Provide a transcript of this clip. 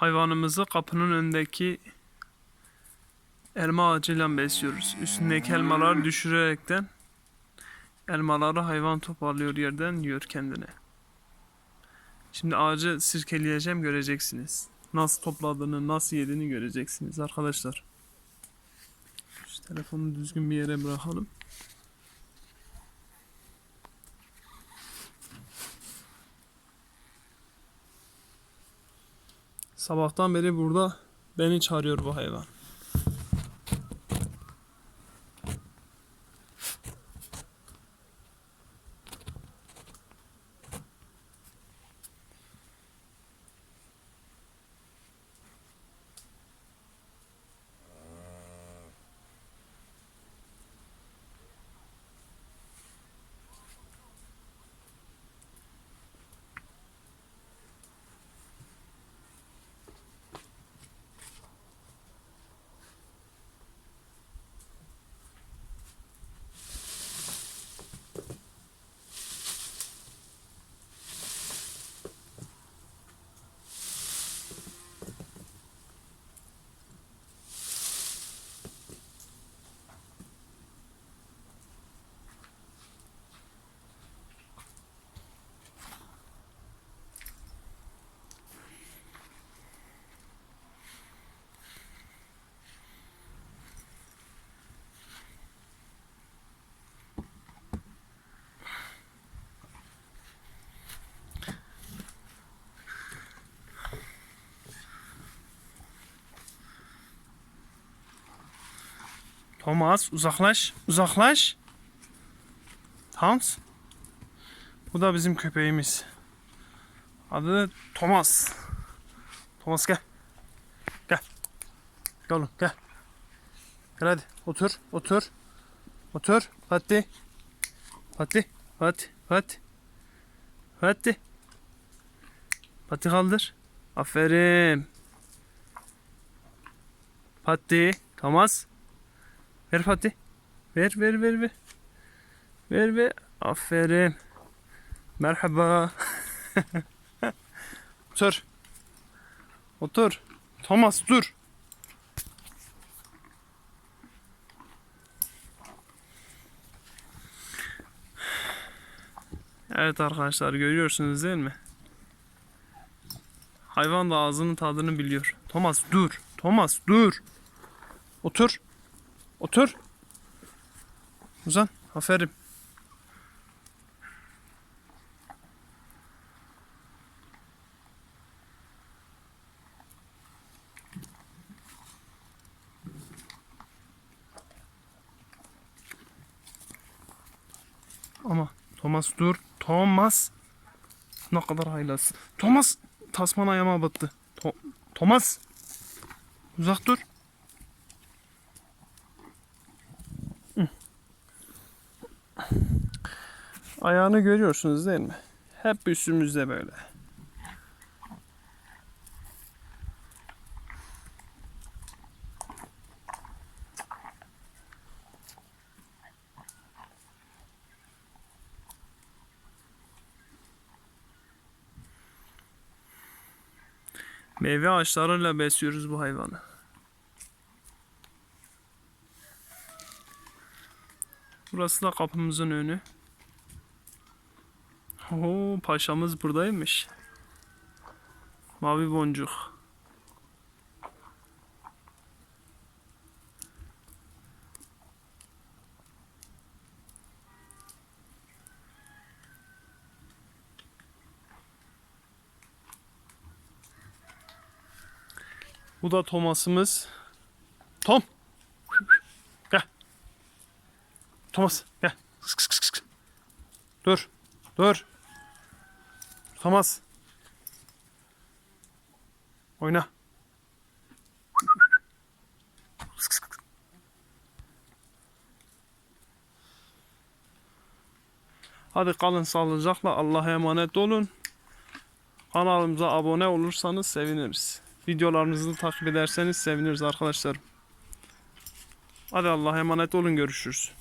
hayvanımızı kapının önündeki elma ağacıyla besliyoruz. Üstündeki elmaları düşürerekten elmaları hayvan toparlıyor yerden yiyor kendine. Şimdi ağacı sirkeleyeceğim göreceksiniz. Nasıl topladığını, nasıl yediğini göreceksiniz arkadaşlar. Şu telefonu düzgün bir yere bırakalım. Sabahtan beri burada beni çağırıyor bu hayvan. Thomas uzaklaş, uzaklaş. Hans. Bu da bizim köpeğimiz. Adı Thomas. Thomas gel. Gel. Gel oğlum gel. Gel hadi otur, otur. Otur. Hadi. Hadi. Hadi. Hadi. Hadi. Pati kaldır. Aferin. Pati. Thomas. Ver Fatih. Ver ver ver ver. Ver ver. Aferin. Merhaba. Otur. Otur. Thomas dur. Evet arkadaşlar görüyorsunuz değil mi? Hayvan da ağzının tadını biliyor. Thomas dur. Thomas dur. Otur. Otur. Uzan. Aferin. Ama Thomas dur. Thomas. Ne kadar haylaz. Thomas. Tasman ayağıma battı. To- Thomas. Uzak dur. Ayağını görüyorsunuz değil mi? Hep üstümüzde böyle. Meyve ağaçlarıyla besliyoruz bu hayvanı. Burası da kapımızın önü. Oo, paşamız buradaymış. Mavi boncuk. Bu da Thomas'ımız. Tom. Gel. Thomas gel. Dur. Dur. Thomas. Oyna. Hadi kalın sağlıcakla Allah'a emanet olun. Kanalımıza abone olursanız seviniriz. Videolarımızı takip ederseniz seviniriz arkadaşlar. Hadi Allah'a emanet olun görüşürüz.